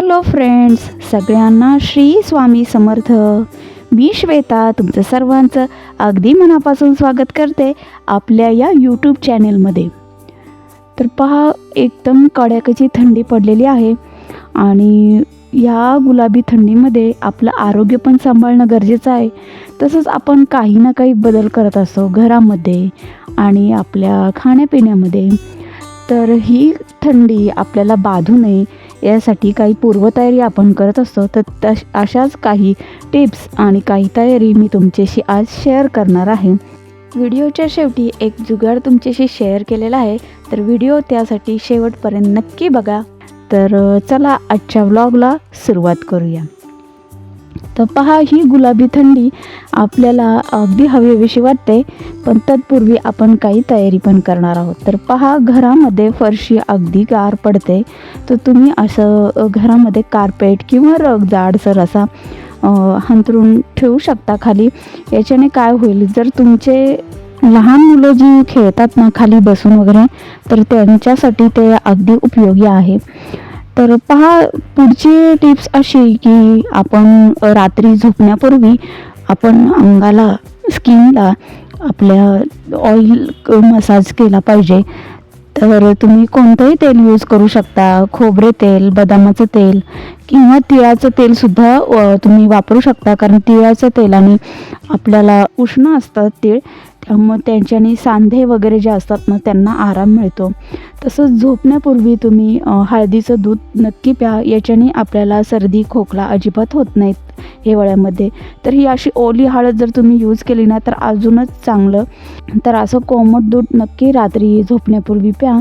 Hello friends सगळ्यांना श्री स्वामी समर्थ. मी श्वेता तुमचं सर्वांचं अगदी मनापासून स्वागत करते आपल्या या यूट्यूब चॅनेलमध्ये तर पहा एकदम कड्याकची थंडी पडलेली आहे आणि या गुलाबी थंडीमध्ये आपलं आरोग्य पण सांभाळणं गरजेचं आहे. तसंच आपण काही ना काही बदल करत असतो घरामध्ये आणि आपल्या खाण्यापिण्यामध्ये. तर ही थंडी आपल्याला बाधू नये यासाठी काही पूर्वतयारी आपण करत असतो तर तश अशाच काही टिप्स आणि काही तयारी मी तुमच्याशी आज शेअर करणार आहे. व्हिडिओच्या शेवटी एक जुगाड तुमच्याशी शेअर केलेला आहे तर व्हिडिओ त्यासाठी शेवटपर्यंत नक्की बघा. तर चला आजच्या व्लॉगला सुरुवात करूया. तर पहा ही गुलाबी थंडी आपल्याला अगदी हवीविषयी वाटते पण तत्पूर्वी आपण काही तयारी पण करणार आहोत. तर पहा घरामध्ये फरशी अगदी गार पडते. तर तुम्ही असं घरामध्ये कार्पेट किंवा रग जाडसर असा हंतरून ठेवू शकता खाली. याच्याने काय होईल जर तुमचे लहान मुलं जी खेळतात ना खाली बसून वगैरे तर त्यांच्यासाठी ते अगदी उपयोगी आहे. तर पहा पुढची टिप्स अशी की आपण रात्री झोपण्यापूर्वी आपण अंगाला स्किनला आपल्या ऑइल मसाज केला पाहिजे. तर तुम्ही कोणतंही तेल यूज करू शकता खोबरे तेल बदामाचं तेल किंवा तिळाचं तेलसुद्धा तुम्ही वापरू शकता. कारण तिळाचं तेलाने आपल्याला उष्ण असतं तीळ मग त्यांच्याने सांधे वगैरे जे असतात ना त्यांना आराम मिळतो. तसंच झोपण्यापूर्वी तुम्ही हळदीचं दूध नक्की प्या. याच्याने आपल्याला सर्दी खोकला अजिबात होत नाहीत हिवाळ्यामध्ये. तर ही अशी ओली हळद जर तुम्ही यूज केली ना तर अजूनच चांगलं. तर असं कोमट दूध नक्की रात्री झोपण्यापूर्वी प्या.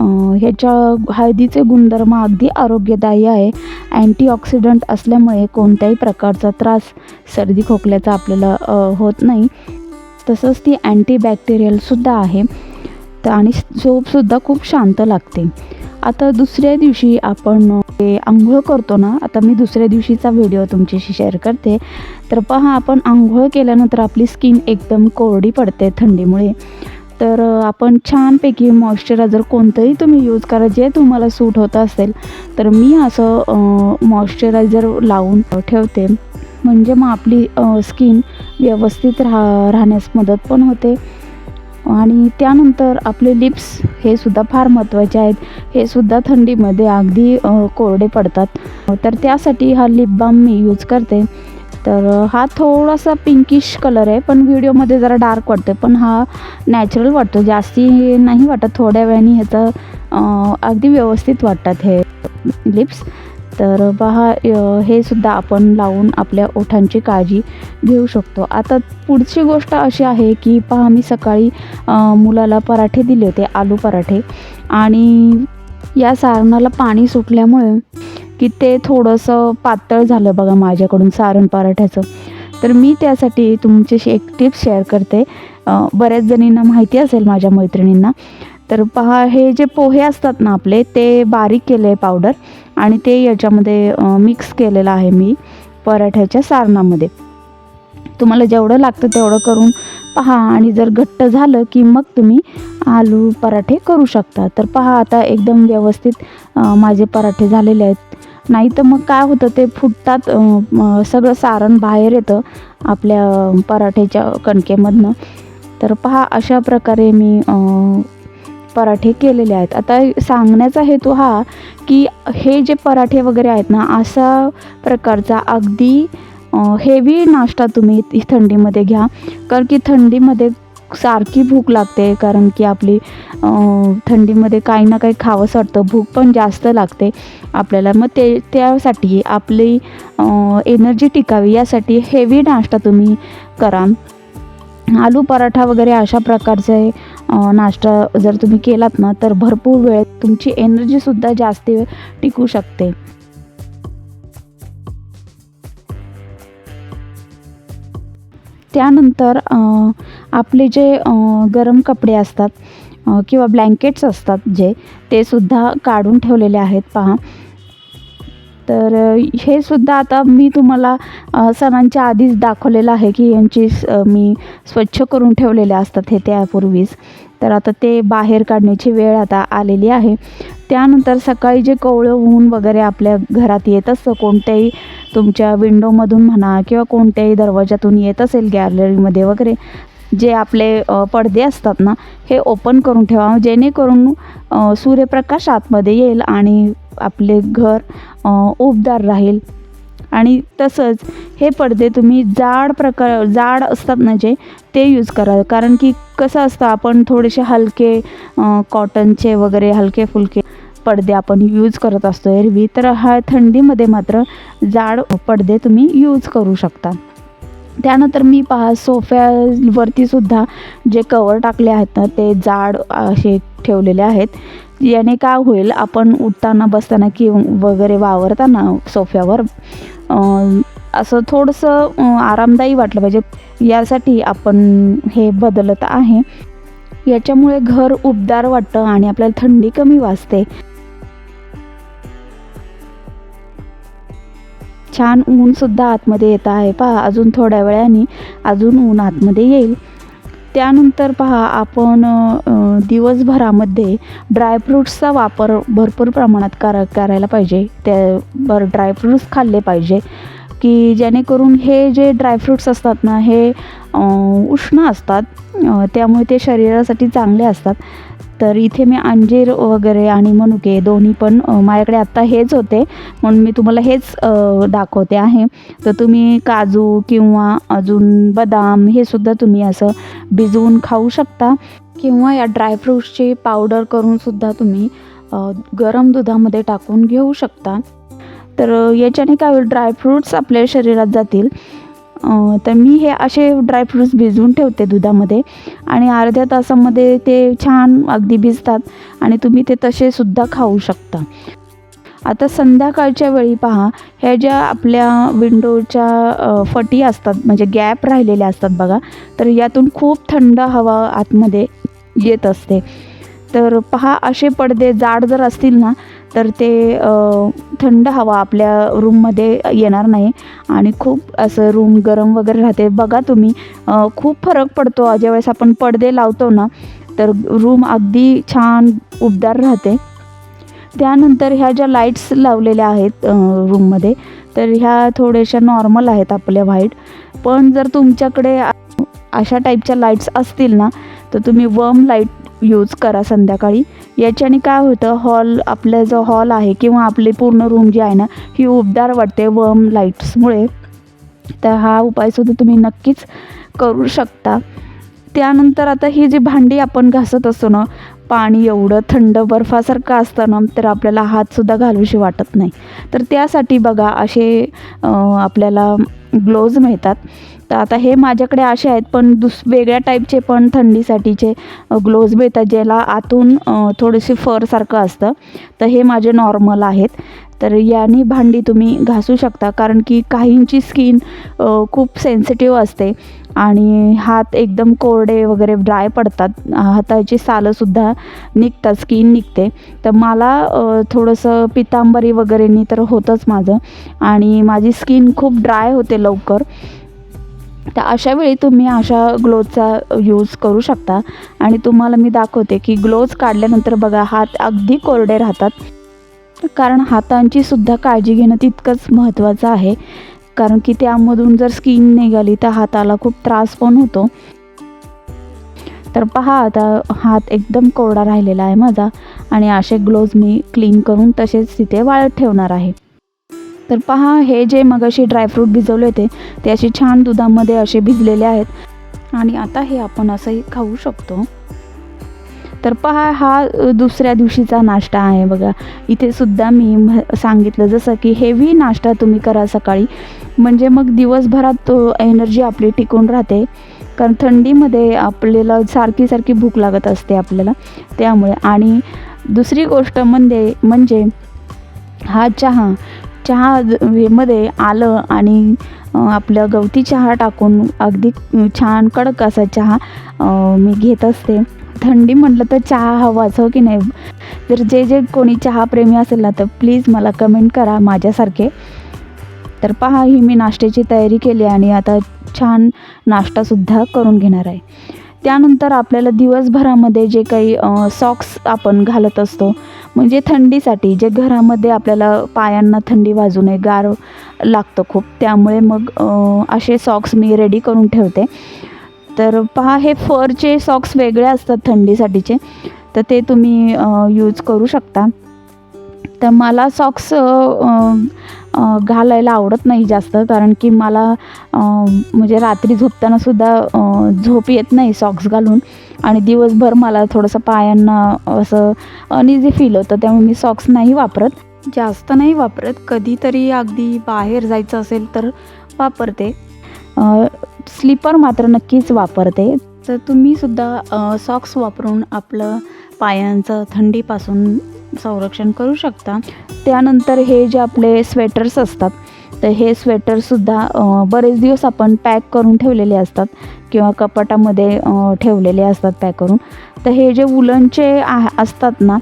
ह्याच्या हळदीचे गुणधर्म अगदी आरोग्यदायी आहे. अँटीऑक्सिडंट असल्यामुळे कोणत्याही प्रकारचा त्रास सर्दी खोकल्याचा आपल्याला होत नाही. तसंच ती अँटीबॅक्टेरियलसुद्धा आहे. तर आणि झोपसुद्धा खूप शांत लागते. आता दुसऱ्या दिवशी आपण ते आंघोळ करतो ना आता मी दुसऱ्या दिवशीचा व्हिडिओ तुमच्याशी शेअर करते. तर पहा आपण आंघोळ केल्यानंतर आपली स्किन एकदम कोरडी पडते थंडीमुळे. तर आपण छानपैकी मॉइश्चरायझर कोणतंही तुम्ही यूज करा जे तुम्हाला सूट होत असेल. तर मी असं मॉइश्चरायझर लावून ठेवते. म्हणजे मग आपली स्किन व्यवस्थित राहा राहण्यास मदत पण होते. आणि त्यानंतर आपले लिप्स हे सुद्धा फार महत्त्वाचे आहेत. हे सुद्धा थंडीमध्ये अगदी कोरडे पडतात. तर त्यासाठी हा लिप बाम मी यूज करते. तर हा थोडासा पिंकिश कलर आहे पण व्हिडिओमध्ये जरा डार्क वाटतो पण हा नॅचरल वाटतो. जास्ती नाही वाटत. थोड्या वेळाने ह्याचं अगदी व्यवस्थित वाटतात हे लिप्स तर पहा हे सुद्धा आपण लावून आपल्या ओठांची काळजी घेऊ शकतो. आता पुढची गोष्ट अशी आहे की पहा मी सकाळी मुलाला पराठे दिले होते आलू पराठे. आणि या सारणाला पाणी सुटल्यामुळे की ते थोडंसं पातळ झालं बघा माझ्याकडून सारण पराठ्याचं. तर मी त्यासाठी तुमच्याशी एक टिप्स शेअर करते. बऱ्याच जणींना माहिती असेल माझ्या मैत्रिणींना. तर पहा हे जे पोहे असतात ना आपले ते बारीक केले पावडर. आणि ते याच्यामध्ये मिक्स केलेलं आहे मी पराठ्याच्या सारणामध्ये. तुम्हाला जेवढं लागतं तेवढं करून पहा आणि जर घट्ट झालं की मग तुम्ही आलू पराठे करू शकता. तर पहा आता एकदम व्यवस्थित माझे पराठे झालेले आहेत. नाही तर मग काय होतं ते फुटतात सगळं सारण बाहेर येतं आपल्या पराठ्याच्या कणकेमधनं. तर पहा अशा प्रकारे मी पराठे केलेले आहेत. आता सांगण्याचा हेतू हा की हे जे पराठे वगैरे आहेत ना असा प्रकारचा अगदी हेवी नाश्ता तुम्ही थंडीमध्ये घ्या. कारण की थंडीमध्ये सारखी भूक लागते. कारण की आपली थंडीमध्ये काही ना काही खावंसं वाटतं. भूक पण जास्त लागते आपल्याला. मग ते त्यासाठी आपली एनर्जी टिकावी. यासाठी हेवी नाश्ता तुम्ही करा. आलू पराठा वगैरे अशा प्रकारचे नाश्ता जर तुम्ही केलात ना तर भरपूर वेळ तुमची एनर्जीसुद्धा जास्त वेळ टिकू शकते. त्यानंतर आपले जे गरम कपडे असतात किंवा ब्लँकेट्स असतात जे ते सुद्धा काढून ठेवलेले आहेत पहा. तर हे सुद्धा आता मी तुम्हाला सणांच्या आधीच दाखवलेलं आहे की यांची मी स्वच्छ करून ठेवलेले असतात हे त्यापूर्वीच. तर आता ते बाहेर काढण्याची वेळ आता आलेली आहे. त्यानंतर सकाळी जे कोवळं ऊन वगैरे आपल्या घरात येत असतं कोणत्याही तुमच्या विंडोमधून म्हणा किंवा कोणत्याही दरवाजातून येत असेल गॅलरीमध्ये वगैरे जे आपले पडदे असतात ना हे ओपन करून ठेवा. जेणेकरून सूर्यप्रकाश आतमध्ये येईल आणि आपले घर उबदार राहील. आणि तसंच हे पडदे तुम्ही जाड प्रकार जाड असतात ना जे ते यूज करा कारण की कसं असतं आपण थोडेसे हलके कॉटनचे वगैरे हलके फुलके पडदे आपण यूज करत असतो. एरवी तर हा थंडीमध्ये मात्र जाड पडदे तुम्ही यूज करू शकता. त्यानंतर मी पहा सोफ्यावरती सुद्धा जे कवर टाकले आहेत ना ते जाड असे ठेवलेले आहेत. याने काय होईल आपण उठताना बसताना कि वगैरे वावरताना सोफ्यावर असं थोडंसं आरामदायी वाटलं पाहिजे. यासाठी आपण हे बदलत आहे. याच्यामुळे घर उबदार वाटतं आणि आपल्याला थंडी कमी वाजते. छान ऊनसुद्धा आतमध्ये येत आहे. पहा अजून थोड्या वेळाने अजून ऊन आतमध्ये येईल. त्यानंतर पहा आपण दिवसभरामध्ये ड्रायफ्रूट्सचा वापर भरपूर प्रमाणात करा करायला पाहिजे. त्या बर ड्रायफ्रूट्स खाल्ले पाहिजे. की जेणेकरून हे जे ड्रायफ्रूट्स असतात ना हे उष्ण असतात. त्यामुळे ते शरीरासाठी चांगले असतात. तर इथे मी अंजीर वगैरे आणि मनुके दोन्ही पण माझ्याकडे आत्ता हेच होते. म्हणून मी तुम्हाला हेच दाखवते आहे. तर तुम्ही काजू किंवा अजून बदाम हे सुद्धा तुम्ही असं भिजवून खाऊ शकता. किंवा या ड्रायफ्रूट्सची पावडर करूनसुद्धा तुम्ही गरम दुधामध्ये टाकून घेऊ शकता. तर याच्याने काय होईल? ड्रायफ्रूट्स आपल्या शरीरात जातील. तर मी हे असे ड्रायफ्रूट्स भिजवून ठेवते दुधामध्ये. आणि अर्ध्या तासामध्ये ते छान अगदी भिजतात आणि तुम्ही ते तसेसुद्धा खाऊ शकता. आता संध्याकाळच्या वेळी पहा ह्या ज्या आपल्या विंडोच्या फटी असतात म्हणजे गॅप राहिलेल्या असतात बघा तर यातून खूप थंड हवा आतमध्ये येत असते. तर पहा असे पडदे जाड जर असतील ना तर ते थंड हवा आपल्या रूममध्ये येणार नाही. आणि खूप असं रूम गरम वगैरे राहते. बघा तुम्ही खूप फरक पडतो. ज्यावेळेस आपण पडदे लावतो ना तर रूम अगदी छान उबदार राहते. त्यानंतर ह्या ज्या लाईट्स लावलेल्या आहेत रूममध्ये तर ह्या थोड्याशा नॉर्मल आहेत आपल्या व्हाईट पण जर तुमच्याकडे अशा टाईपच्या लाईट्स असतील ना तर तुम्ही वर्म लाइट यूज करा संध्याकाळी. याच्याने काय होतं हॉल आपला जो हॉल आहे किंवा आपली पूर्ण रूम जी आहे ना ही उबदार वाटते वर्म लाईट्समुळे तर हा उपायसुद्धा तुम्ही नक्कीच करू शकता. त्यानंतर आता ही जी भांडी आपण घासत असतो ना पाणी एवढं थंड बर्फासारखं असतं ना तर आपल्याला हातसुद्धा घालूशी वाटत नाही. तर त्यासाठी बघा असे आपल्याला ग्लोव्ज मिळतात. तर आता हे माझ्याकडे असे आहेत पण दुस वेगळ्या टाईपचे पण थंडीसाठीचे ग्लोव्ज मिळतात ज्याला आतून थोडेसे फरसारखं असतं. तर हे माझे नॉर्मल आहेत. तर याने भांडी तुम्ही घासू शकता कारण की काहींची स्किन खूप सेन्सिटिव्ह असते आणि हात एकदम कोरडे वगैरे ड्राय पडतात. हाताची सालंसुद्धा निघतात स्किन निघते. तर मला थोडंसं पितांबरी वगैरेनी तर होतंच माझं आणि माझी स्किन खूप ड्राय होते लवकर. तर अशा वेळी तुम्ही अशा ग्लोजचा यूज करू शकता. आणि तुम्हाला मी दाखवते की ग्लोज काढल्यानंतर बघा हात अगदी कोरडे राहतात. कारण हातांची सुद्धा काळजी घेणं तितकंच महत्त्वाचं आहे. कारण की त्यामधून जर स्किन निघाली तर हाताला खूप त्रास पण होतो. तर पहा आता हात एकदम कोरडा राहिलेला आहे माझा आणि असे ग्लोव्ज मी क्लीन करून तसेच तिथे वाळत ठेवणार आहे. तर पहा हे जे मगाशी ड्रायफ्रूट भिजवले होते ते असे छान दुधामध्ये असे भिजलेले आहेत. आणि आता हे आपण असंही खाऊ शकतो. तर पहा हा दुसऱ्या दिवशीचा नाश्ता आहे बघा. इथे सुद्धा मी सांगितलं जसं की हेवी नाश्ता तुम्ही करा सकाळी. म्हणजे मग दिवसभरात एनर्जी आपली टिकून राहते. कारण थंडीमध्ये आपल्याला सारखी सारखी भूक लागत असते आपल्याला. त्यामुळे आणि दुसरी गोष्ट म्हणजे म्हणजे हा चहा चहा मध्ये आलं आणि आपलं गवती चहा टाकून अगदी छान कडक असा चहा मी घेत असते. थंडी म्हटलं तर चहा हवाच हो की नाही? जर जे जे कोणी चहाप्रेमी असेल ना तर प्लीज मला कमेंट करा माझ्यासारखे. तर पहा ही मी नाश्त्याची तयारी केली आणि आता छान नाश्तासुद्धा करून घेणार आहे. त्यानंतर आपल्याला दिवसभरामध्ये जे काही सॉक्स आपण घालत असतो म्हणजे थंडीसाठी जे घरामध्ये आपल्याला पायांना थंडी वाजू नये गार लागतं खूप त्यामुळे मग असे सॉक्स मी रेडी करून ठेवते. तर पहा हे फरचे सॉक्स वेगळे असतात थंडीसाठीचे तर ते तुम्ही यूज करू शकता. तर मला सॉक्स घालायला आवडत नाही जास्त कारण की मला म्हणजे रात्री झोपतानासुद्धा झोप येत नाही सॉक्स घालून. आणि दिवसभर मला थोडंसं पायांना असं अनइझी फील होतं त्यामुळे मी सॉक्स नाही वापरत. जास्त नाही वापरत. कधीतरी अगदी बाहेर जायचं असेल तर वापरते. स्लीपर मात्र नक्कीच वापरते. तर तुम्हीसुद्धा सॉक्स वापरून आपलं पायांचं थंडीपासून संरक्षण करू शकता. त्यानंतर हे जे आपले स्वेटर्स असतात तर हे स्वेटरसुद्धा बरेच दिवस आपण पॅक करून ठेवलेले असतात किंवा कपाटामध्ये ठेवलेले असतात पॅक करून. तर हे जे वुलनचे आ असतात ना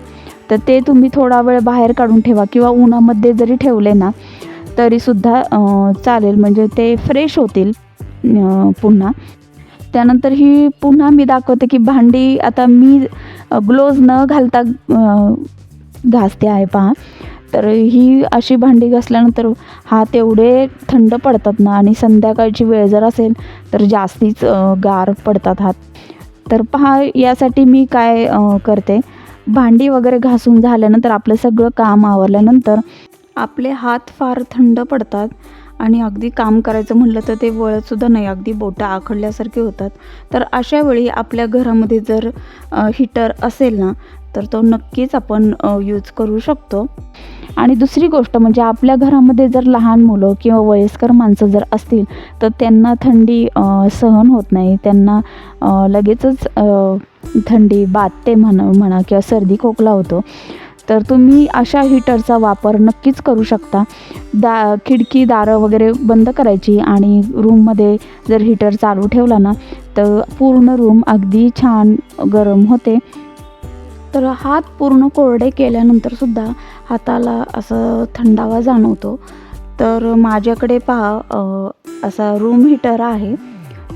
तर ते तुम्ही थोडा वेळ बाहेर काढून ठेवा किंवा उन्हामध्ये जरी ठेवले ना तरीसुद्धा चालेल. म्हणजे ते फ्रेश होतील पुन्हा. त्यानंतर ही पुन्हा मी दाखवते की भांडी आता मी ग्लोव्ज न घालता घासते आहे पहा. तर ही अशी भांडी घासल्यानंतर हात एवढे थंड पडतात ना आणि संध्याकाळची वेळ जर असेल तर जास्तीच गार पडतात हात. तर पहा यासाठी मी काय करते? भांडी वगैरे घासून झाल्यानंतर आपलं सगळं काम आवरल्यानंतर आपले हात फार थंड पडतात आणि अगदी काम करायचं म्हटलं तर ते वळतसुद्धा नाही अगदी बोटं आखडल्यासारखे होतात. तर अशा वेळी आपल्या घरामध्ये जर हीटर असेल ना तर तो नक्कीच आपण यूज करू शकतो. आणि दुसरी गोष्ट म्हणजे आपल्या घरामध्ये जर लहान मुलं किंवा वयस्कर माणसं जर असतील तर त्यांना थंडी सहन होत नाही. त्यांना लगेचच थंडी बाधते म्हणा म्हणा किंवा सर्दी खोकला होतो. तर तुम्ही अशा हीटरचा वापर नक्कीच करू शकता. दा खिडकी दारं वगैरे बंद करायची आणि रूममध्ये जर हीटर चालू ठेवला ना तर पूर्ण रूम अगदी छान गरम होते. तर हात पूर्ण कोरडे केल्यानंतर सुद्धा हाताला असं थंडावा जाणवतो. तर माझ्याकडे पहा असा रूम हीटर आहे.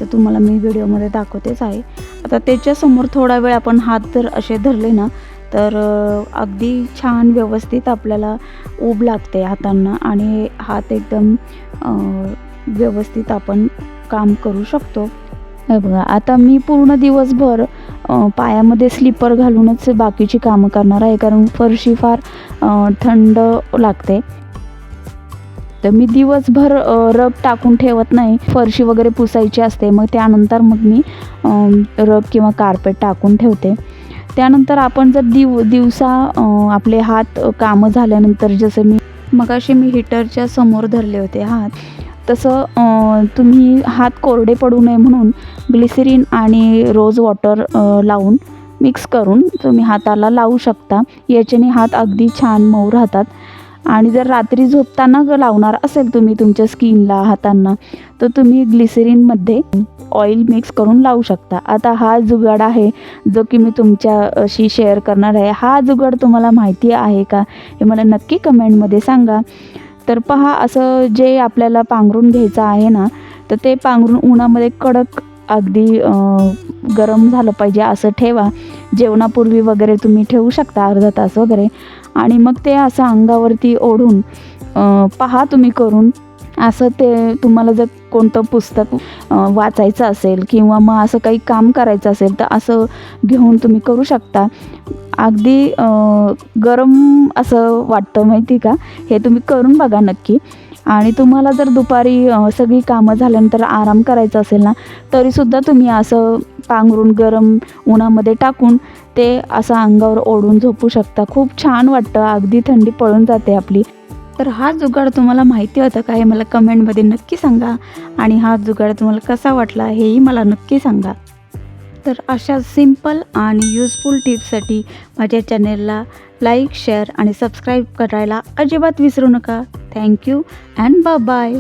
तर तुम्हाला मी व्हिडिओमध्ये दाखवतेच आहे. आता त्याच्यासमोर थोडा वेळ आपण हात जर असे धरले ना तर अगदी छान व्यवस्थित आपल्याला ऊब लागते हातांना आणि हात एकदम व्यवस्थित आपण काम करू शकतो. हे बघा आता मी पूर्ण दिवसभर पायामध्ये स्लीपर घालूनच बाकीची कामं करणार आहे कारण फरशी फार थंड लागते. तर मी दिवसभर रब रग टाकून ठेवत नाही. फरशी वगैरे पुसायची असते मग त्यानंतर मग मी रब रग किंवा कार्पेट टाकून ठेवते. त्यानंतर आपण जर दिव दिवसा आपले हात कामं झाल्यानंतर जसं मी मगाशी मी हीटरच्या समोर धरले होते हात. तसं तुम्ही हात कोरडे पडू नये म्हणून ग्लिसरीन आणि रोज वॉटर लावून मिक्स करून तुम्ही हाताला लावू शकता. याच्याने हात अगदी छान मऊ राहतात. आणि जर रात्री झोपताना ग लावणार असेल तुम्ही तुमच्या स्किनला हातांना तर तुम्ही ग्लिसरीनमध्ये ऑइल मिक्स करून लावू शकता. आता हा जुगाड आहे जो की मी तुमच्याशी शेअर करणार आहे. हा जुगाड तुम्हाला माहिती आहे का? हे मला नक्की कमेंटमध्ये सांगा. तर पहा असं जे आपल्याला पांघरून घ्यायचं आहे ना तर ते पांघरून उन्हामध्ये कडक अगदी गरम झालं पाहिजे असं ठेवा. जेवणापूर्वी वगैरे तुम्ही ठेवू शकता अर्धा तास वगैरे. आणि मग ते असं अंगावरती ओढून पहा तुम्ही करून. असं ते तुम्हाला जर कोणतं पुस्तक वाचायचं असेल किंवा मग असं काही काम करायचं असेल तर असं घेऊन तुम्ही करू शकता. अगदी गरम असं वाटतं माहिती का? हे तुम्ही करून बघा नक्की. आणि तुम्हाला जर दुपारी सगळी कामं झाल्यानंतर आराम करायचा असेल ना तरीसुद्धा तुम्ही असं पांघरून गरम उन्हामध्ये टाकून ते असं अंगावर ओढून झोपू शकता. खूप छान वाटतं. अगदी थंडी पळून जाते आपली. तर हा जुगाड तुम्हाला माहिती होता का हे मला कमेंटमध्ये नक्की सांगा. आणि हा जुगाड तुम्हाला कसा वाटला हेही मला नक्की सांगा. तर अशा सिंपल आणि युजफुल टिप्ससाठी माझ्या चॅनेलला लाईक शेअर आणि सबस्क्राईब करायला अजिबात विसरू नका. Thank you and bye